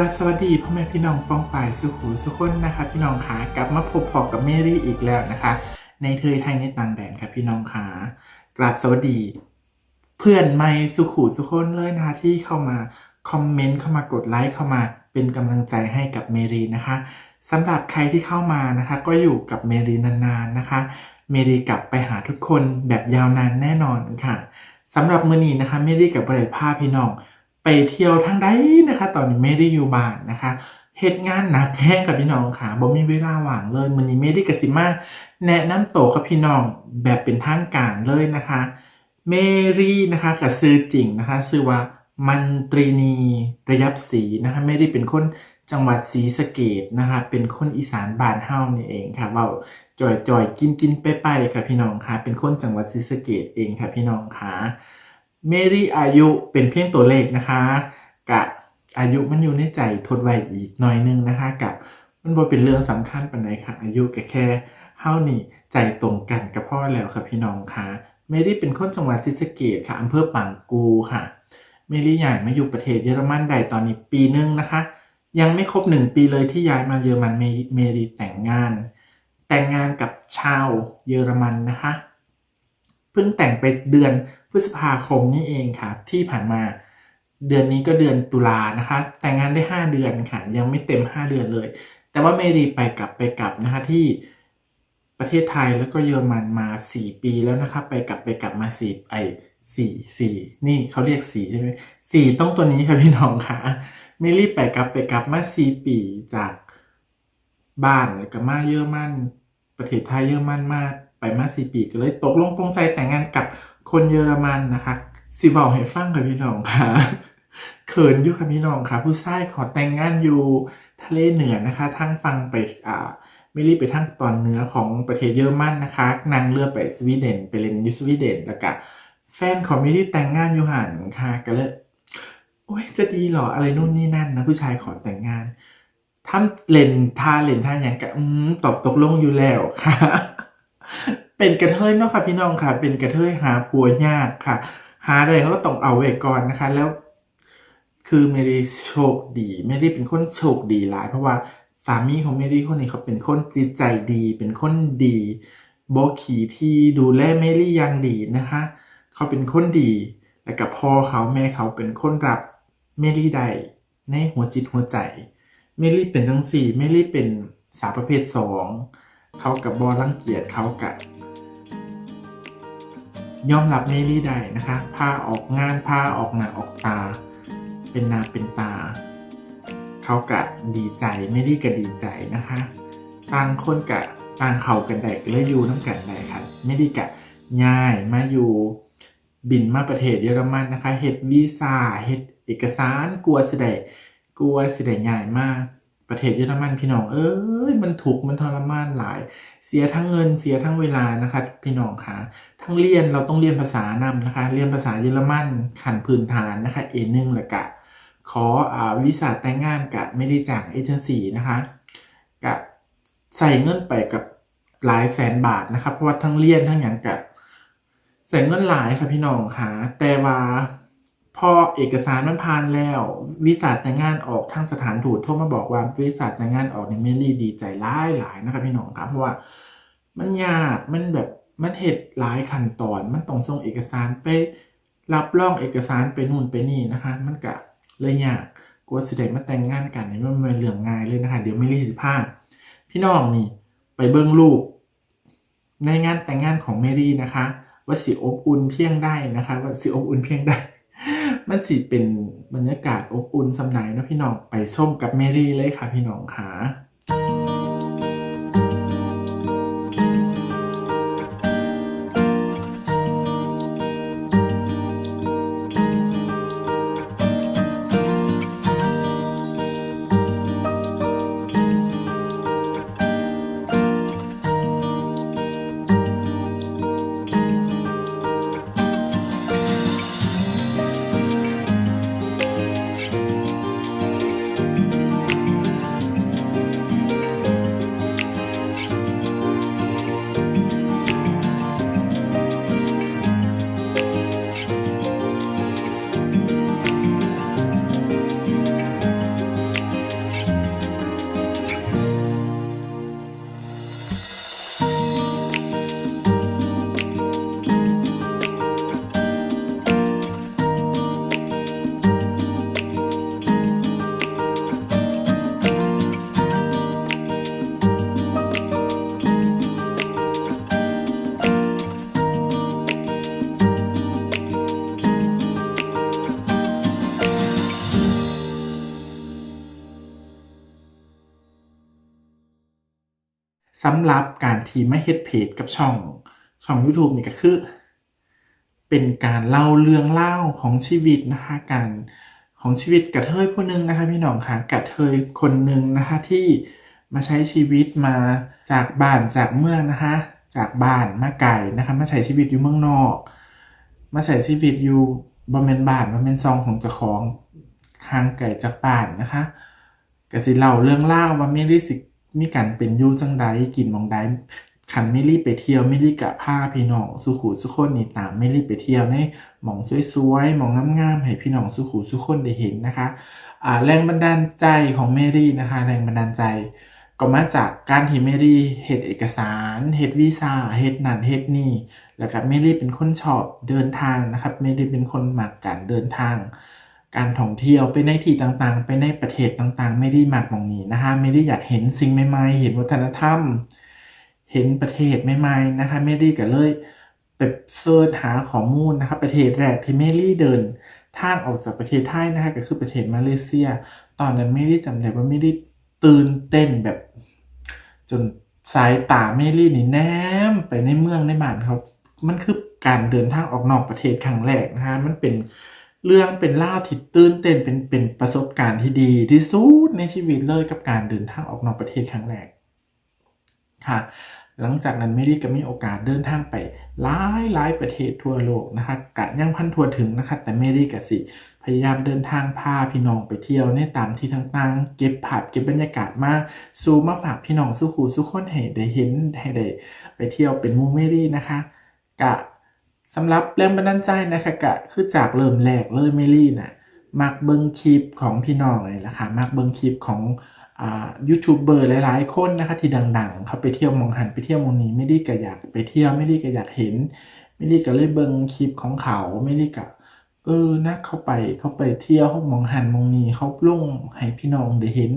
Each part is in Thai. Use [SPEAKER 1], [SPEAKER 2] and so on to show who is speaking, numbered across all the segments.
[SPEAKER 1] กราบสวัสดีพ่อแม่พี่น้องป้องปายสุขูสุขคนนะคะพี่น้องขากลับมาพบพอกับเมรี่อีกแล้วนะคะ ในเทยไทยในต่างแดนค่ะพี่น้องขากราบสวัสดี เพื่อนไม่สุขูสุขคนเลยนะคะที่เข้ามาคอมเมนต์เข้ามากดไลค์เข้ามาเป็นกำลังใจให้กับเมรีนะคะสำหรับใครที่เข้ามานะคะ ก็อยู่กับเมรีนานๆนะคะ เมรีกลับไปหาทุกคนแบบยาวนานแน่นอนค่ะสำหรับมือนี้นะคะเมรีกับบริภาพพี่น้อง ไปเที่ยวทางใดนะคะ ตอนนี้ไม่ได้อยู่บ้านนะคะเหตุงานหนักแห้งกับพี่น้องค่ะบ่มีเวลาว่างเลยมือนี้ไม่ได้กสิมาแนะนำโตกับพี่น้องแบบเป็นทางการเลยนะคะเมรี่นะคะกับซื้อจริงนะคะซื้อว่ามันตรีนีระยับศรีนะคะไม่ได้เป็นคนจังหวัดศรีสะเกดนะคะ เป็นคนอีสานบ้านเฮานี่เองค่ะเบาจ่อยจ่อยกินกินไปไปค่ะพี่น้องค่ะ เป็นคนจังหวัดศรีสะเกดเองค่ะพี่น้องค่ะ เมรี่อายุเป็นเพียงตัวเลขนะคะกะอายุมันอยู่ในใจทดไว้อีกหน่อยนึงนะคะกะมันบ่เป็นเรื่องสำคัญปานใดค่ะ อายุก็แค่เฮานี่ใจตรงกันกับพ่อแล้วค่ะพี่น้องค่ะเมรี่เป็นคนจังหวัดศรีสเกดค่ะอำเภอปางกูค่ะเมรี่ย้ายมาอยู่ประเทศเยอรมันได้ตอนนี้ปีนึงนะคะ ยังไม่ครบหนึ่งปีเลยที่ย้ายมาเยอรมันเมเมรี่แต่งงาน แต่งงานกับชาวเยอรมันนะคะ เพิ่งแต่งไปเดือนพฤษภาคมนี่เองค่ะที่ผ่านมาเดือนนี้ก็เดือนตุลานะคะ แต่งงานได้ 5 เดือนค่ะยังไม่เต็ม 5 เดือนเลย แต่ว่าเมรีไปกลับไปกลับนะคะที่ประเทศไทยแล้วก็เยอรมันมา 4 ปีแล้วนะคะไปกลับไปกลับมา4ไอสี่สี่นี่เขาเรียกสีใช่ไหมสี่ต้องตัวนี้ค่ะพี่น้องค่ะเมรีไปกลับไปกลับมา4ปีจากบ้านแล้วก็มาเยอรมันประเทศไทยเยอรมันมา ไปมาสี่ปีก็เลยตกลงปรงใจแต่งงานกับคนเยอรมันนะคะสิเวาให้ฟังค่ะพี่น้องค่ะเขินอยู่ค่ะพี่น้องค่ะ ผู้ชายขอแต่งงานอยู่ทะเลเหนือนะคะทั้งฟังไปอ่าไม่รีบไปทางตอนเหนือของประเทศเยอรมันนะคะนั่งเรือไปสวีเดนไปเล่นยูสวีเดนแล้วก็แฟนของมิลี่แต่งงานอยู่หันค่ะก็เลยโอ้ยจะดีหรออะไรนู่นนี่นั่นนะผู้ชายขอแต่งงานทำเล่นท่าเล่นท่าอย่างกะอืมตอบตกลงอยู่แล้วค่ะ เป็นกระเทยเนาะค่ะพี่น้องค่ะ เป็นกระเทยหาผัวยากค่ะ หาได้เขาก็ต้องเอาไว้ก่อนนะคะ แล้ว คือเมรี่โชคดีเมรี่เป็นคนโชคดีหลาย เพราะว่าสามีของเมรี่คนนี้เขาเป็นคนจิตใจดี เป็นคนดีโบขีที่ดูแลเมรี่ย่างดีนะคะ เขาเป็นคนดีและกับพ่อเขาแม่เขาเป็นคนรับเมรี่ได้ในหัวจิตหัวใจเมลี่เป็นจังสี่เมลี่เป็นสาวประเภทสอง เขากับบอรังเกียจเขากับยอมรับเมลี่ได้นะคะพาออกงานพาออกหน้าออกตา เป็นนาเป็นตา เขากะดีใจเมลี่ก็ดีใจนะคะต่างคนกะต่างเขากันได้ก็เลยอยู่น้ำกันได้ค่ะเมลี่กะย้ายมาอยู่บินมาประเทศเยอรมันนะคะเฮ็ดวีซ่าเฮ็ดเอกสารกลัวสิได้กลัวสิได้ง่ายมาก ประเทศเยอรมันพี่น้อง เอ้ยมันถูกมันทรมานหลาย เสียทั้งเงินเสียทั้งเวลานะคะพี่น้องคะทั้งเรียนเราต้องเรียนภาษานำนะคะ เรียนภาษาเยอรมันขั้นพื้นฐานนะคะ A1 แล้วก็ขออ่าวีซ่าแต่งงานกับไม่ได้จากเอเจนซี่นะคะกับใส่เงินไปกับหลายแสนบาทนะคะเพราะว่าทั้งเรียนทั้งอย่างกับใส่เงินหลายค่ะพี่น้องค่ะแต่ว่า พอเอกสารมันผ่านแล้ววีซ่าแต่งงานออกทางสถานทูตโทรมาบอกว่าวีซ่าแต่งงานออกในเมลี่ดีใจหลายหลายๆนะครับพี่น้องครับเพราะว่ามันยากมันแบบมันเหตุหลายขั้นตอน มันต้องส่งเอกสารไปรับรองเอกสารไปนู่นไปนี่นะคะ มันกะเลยยากกลัวสิได้มาแต่งงานกันนี่มันเป็นเรื่องง่ายเลยนะคะเดี๋ยวเมลี่สิพาพี่น้องนี่ไปเบิ้งรูปในงานแต่งงานของเมรี่นะคะว่าสิอบอุ่นเพียงได้นะคะว่าสิอบอุ่นเพียงได้ มันสิเป็นบรรยากาศอบอุ่นสำนายเนาะพี่น้องไปชมกับเมรี่เลยค่ะพี่น้องค่ะ
[SPEAKER 2] สำ
[SPEAKER 1] หรับการที่ไม่เฮ็ดเพจกับช่อง ช่อง YouTube นี่ก็คือ เป็นการเล่าเรื่องเล่าของชีวิตนะคะการของชีวิตกระเทยผู้หนึ่งนะคะพี่น้องค่ะกระเทยคนหนึ่งนะคะที่มาใช้ชีวิตมาจากบ้านจากเมืองนะคะจากบ้านมาไกลนะคะมาใช้ชีวิตอยู่เมืองนอก มาใช้ชีวิตอยู่บริเวณบ้านบริเวณซองของเจ้าของห่างไกลจากบ้านนะคะกสิเล่าเรื่องเล่าว่าเมลี่สิ มีการเป็นยู่จังใดกินมองใดขันเมลี่ไปเที่ยวเมลี่กะผ้าพี่น้องสุขุสุคนนี่ตามเมลี่ไปเที่ยวในหมองสวยๆหมองงามๆให้พี่น้องสุขุสุคนได้เห็นนะคะอ่าแรงบันดาลใจของเมลี่นะคะ แรงบันดาลใจ ก็มาจากการที่เมรี่เฮ็ดเอกสารเฮ็ดวีซ่าเฮ็ดนั่นเฮ็ดนี่แล้วก็เมรี่เป็นคนชอบเดินทางนะครับเมรี่เป็นคนมักการเดินทาง การท่องเที่ยวไปในที่ต่างๆ ไปในประเทศต่างๆ ไม่ได้มักหมองนี้นะคะไม่ได้อยากเห็นสิ่งใหม่ๆ เห็นวัฒนธรรม เห็นประเทศใหม่ๆนะคะเมรี่ก็เลยไปเสิร์ชหาข้อมูลนะคะประเทศแรกที่เมรี่เดินทางออกจากประเทศไทยนะคะก็คือประเทศมาเลเซีย ตอนนั้นเมรี่จำได้ว่าเมรี่ตื่นเต้นแบบ จนสายตาเมลี่นี่แนมไปในเมืองในบ้านเขามันคือการเดินทางออกนอกประเทศครั้งแรกนะฮะมันเป็น เรื่องเป็นล่าวที่ตื่นเต้นเป็นเป็นประสบการณ์ที่ดีที่สุดในชีวิตเลยกับการเดินทางออกนอกประเทศครั้งแรกค่ะ หลังจากนั้นเมลี่ก็มีโอกาสเดินทางไปหลายหลายประเทศทั่วโลกนะคะกะยังพันทัวถึงนะคะแต่เมลี่ก็สิ พยายามเดินทางพาพี่น้องไปเที่ยวในตามที่ต่างๆ เก็บภาพเก็บบรรยากาศมาสู่มาฝากพี่น้องสู้ขู่สู้คนให้ได้เห็นให้ได้ไปเที่ยวเป็นมูเมรี่นะคะกะ สำหรับแรงบันดาลใจนะคะกะคือจากเริ่มแรกเลยเมรี่น่ะมักเบิงคลิปของพี่น้องเลยนะคะมักเบิงคลิปของยูทูบเบอร์หลายๆ คนนะคะที่ดังๆเขาไปเที่ยวมองหันไปเที่ยวมองนี้ไม่ได้ก็อยากไปเที่ยวไม่ได้ก็อยากเห็น ไม่ได้ก็เลยเบิงคลิปของเขาไม่ได้ก็เออนะเขาไปเขาไปเที่ยวเขามองหันมองนี่เขาลงให้พี่น้องได้เห็น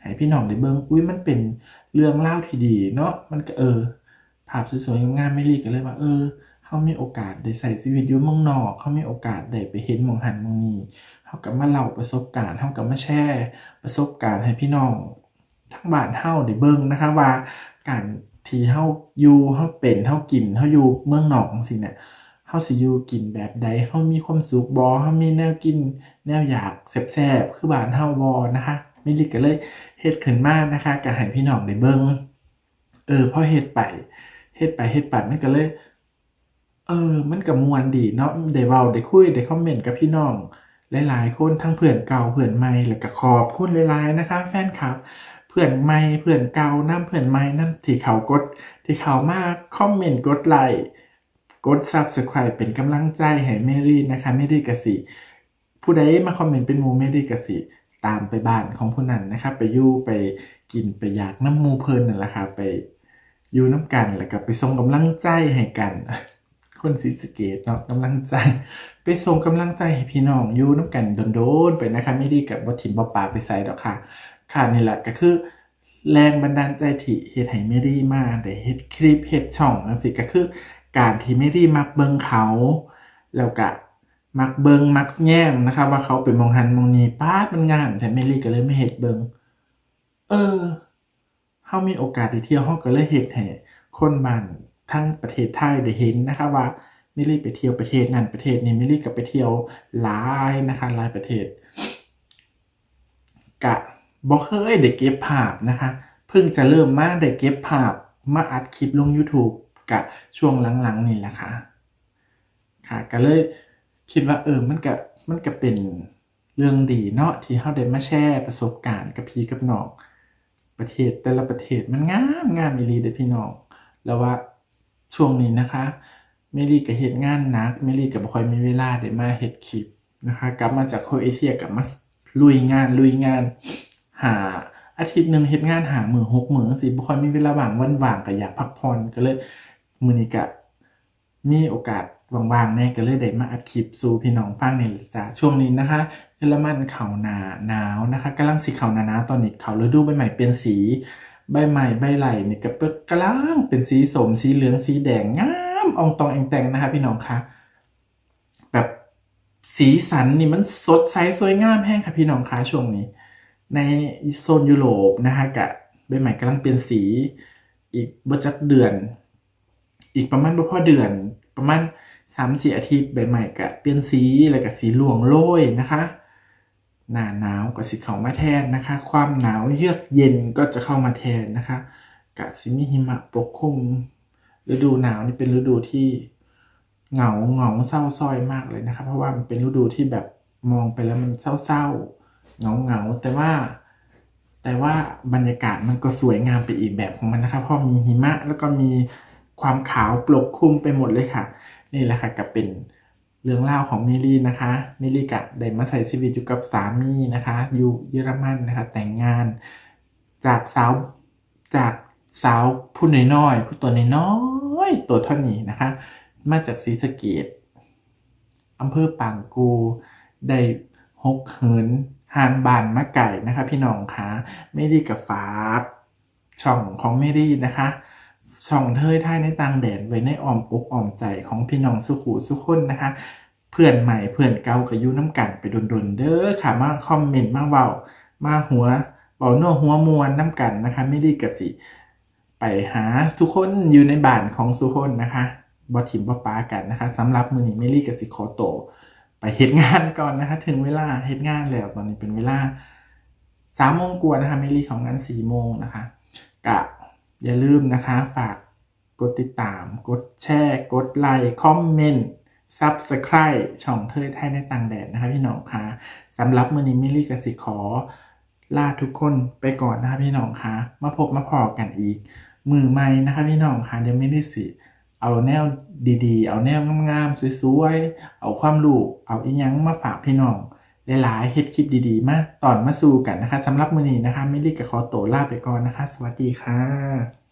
[SPEAKER 1] ให้พี่น้องได้เบิ่งอุ้ยมันเป็นเรื่องเล่าที่ดีเนาะมันก็เออภาพสวยๆงามๆไม่รีก็เลยว่าเออ เขามีโอกาสได้ใส่ชีวิตอยู่เมืองนอกเขามีโอกาสได้ไปเห็นมองหันมองนี่เขากับมาเล่าประสบการณ์เขากับมาแชร์ประสบการณ์ให้พี่น้องทั้งบ้านเฮาได้เบิ่งนะคะว่าการที่เฮาอยู่เฮาเป็นเฮากินเฮาอยู่เมืองนอกจังซี่เนี่ยเฮาสิอยู่กินแบบใดเฮามีความสุขบ่เฮามีแนวกิน แนวอยากแซ่บๆคือบ้านเฮาบ่นะคะมิลิก็เลยเฮ็ดขึ้นมานะคะก็ให้พี่น้องได้เบิ่งเออพอเฮ็ดไปเฮ็ดไปเฮ็ดไปมันก็เลย เออ มันก็ม่วนดีเนาะได้เว้าได้คุยได้คอมเมนต์กับพี่น้อง หลายๆคนทั้งเพื่อนเก่าเพื่อนใหม่แล้วก็ขอบคุณหลายๆนะคะแฟนคลับ เพื่อนใหม่เพื่อนเก่านํเพื่อนใหม่นํที่เขากด ที่เขามาคอมเมนต์กดไลค์กด Subscribe เป็นกำลังใจให้เมรี่นะคะเมรี่กสิผู้ใดมาคอมเมนต์เป็นมูเมรี่กสิตามไปบ้านของผู้นั้นนะครับ ไปยู่ไปกินไปอยากน้ำมูเพลินนั่นแหละค่ะไปอยู่น้ำกันแล้วก็ไปส่งกำลังใจให้กัน คนศรีสเกตเนาะกำลังใจ ไปส่งกำลังใจให้พี่น้องอยู่น้ำกันโดนๆไปนะคะ ไม่ด้กับวัถิ่นบ่ป่าไปใส่ดอกค่ะ ค่ะนี่แหละก็คือ แรงบันดาลใจที่เฮ็ดให้เมรี่มาได้เฮ็ดคลิปเฮ็ดช่องจังซี่ก็คือ การที่เมรี่มักเบิงเขา แล้วก็มักเบิงมักแย้มนะครับว่าเขาเป็นมองหันมองนีป้าดมันงามแต่เมรี่ก็เลยไม่เฮ็ดเบิงเออเฮามีโอกาสได้เที่ยวเฮาก็เลยเฮ็ดให้คนบ้าน ทั้งประเทศไทยได้เห็นนะคะว่าเมรี่ไปเที่ยวประเทศนั้นประเทศนี้เมรี่ก็ไปเที่ยวหลายนะคะหลายประเทศกะบอกเคยได้เก็บภาพนะคะ เพิ่งจะเริ่มมาได้เก็บภาพมาอัดคลิปลง YouTube กะช่วงหลังๆนี่แหละค่ะค่ะก็เลยคิดว่าเออมันก็มันก็เป็นเรื่องดีเนาะที่เราได้มาแชร์ประสบการณ์กับพี่กับน้องประเทศแต่ละประเทศมันงามงามอีลีเด้พี่น้องแล้วว่า ช่วงนี้นะคะเมลี่ก็เฮ็ดงานนักเมลี่ก็บ่ค่อยมีเวลาได้มาเฮ็ดคลิปนะคะกลับมาจากโครเอเชียกลับมาลุยงานลุยงานหาอาทิตย์หนึ่งเฮ็ดงานหามือหกมือสิบ่ค่อยมีเวลาว่างวันว่างก็อยากพักผ่อนก็เลยมื้อนี้ก็มีโอกาสว่างๆแน่ก็เลยได้มาอัดคลิปสู่พี่น้องฟังในจ้ะช่วงนี้นะคะเยอรมันเขาหนาหนาวนะคะกำลังสิเขาหนาหนาวตอนนี้เขาฤดูใบใหม่เปลี่ยนสี ใบใหม่ใบไหลนี่ก็เปิดกำลังเป็นสีสมสีเหลืองสีแดงงามอองตองแองแตงนะคะพี่น้องคะแบบสีสันนี่มันสดใสสวยงามแห้งค่ะพี่น้องคะช่วงนี้ ในโซนยุโรปนะคะกะใบใหม่กำลังเปลี่ยนสีอีกบจักเดือน อีกประมาณบ่พอเดือน ประมาณสามสี่อาทิตย์ใบใหม่ก็เปลี่ยนสีแล้วก็สีหลืองโรยนะคะ หน้าหนาวก็สิเข้ามาแทนนะคะ ความหนาวเยือกเย็นก็จะเข้ามาแทนนะคะกะสิมีหิมะปกคลุมฤดูหนาวนี่เป็นฤดูที่เหงาเหงาเศร้าซ้อยมากเลยนะคะ เพราะว่ามันเป็นฤดูที่แบบมองไปแล้วมันเศร้าๆเหงาเหงาแต่ว่า แต่ว่าบรรยากาศมันก็สวยงามไปอีกแบบของมันนะครับเพราะมีหิมะแล้วก็มีความขาวปกคลุมไปหมดเลยค่ะ นี่แหละค่ะก็เป็น เรื่องเล่าวของเมลี่นะคะเมลี่กะได้มาใส่ชีวิตอยู่กับสามีนะคะอยู่เยอรมันนะคะแต่งงานจากสาวจากสาวผู้น้อยๆผู้ตัวน้อยตัวเท่านี้นะคะ มาจากศรีสะเกดอำเภอปางกูได้หกเหินห่างบานมาไก่นะคะ พี่น้องคะไม่ดีกับฝาช่องของไม่ดีนะคะ ช่องเทยท่ายในต่างแดนไว้ในอ้อมอกอ้อมใจของพี่น้องสุขูสุขคนนะคะ เพื่อนใหม่เพื่อนเก่ากับยุน้ำกันไปดนๆเด้อค่ะมาคอมเมนต์มาเว้ามาหัวเบาโน่หัวมวนน้ำกันนะคะ ไม่ดีกะสิไปหาทุกคนอยู่ในบ้านของทุคนนะคะบอถิมบอปากันนะคะสำหรับมือนี้เมลี่กับสิขอโต ไปเฮ็ดงานก่อนนะคะ ถึงเวลาเฮ็ดงานแล้วตอนนี้เป็นเวลาสามโมงกว่านะคะเมลี่ของงานสี่โมงนะคะกะ อย่าลืมนะคะฝากกดติดตาม กดแชร์ กดไลค์ คอมเมนต์ Subscribe ช่องเทยไทยในต่างแดนนะคะพี่น้องคะสำหรับมือนี้เมลี่กสิขอ ลาทุกคนไปก่อนนะคะพี่น้องคะมาพบมาพอกันอีก มือใหม่นะคะพี่น้องคะเดี๋ยวไม่ได้สิเอาแนวดีๆ เอาแนวงามๆสวยๆ เอาความรู้เอาอีหยังมาฝากพี่น้อง หลายๆเฮ็ดคลิปดีๆ มาตอนมาสู่กันนะคะสำหรับมือนี้นะคะไม่รีกับขอโตวลาไปก่อนนะคะ สวัสดีค่ะ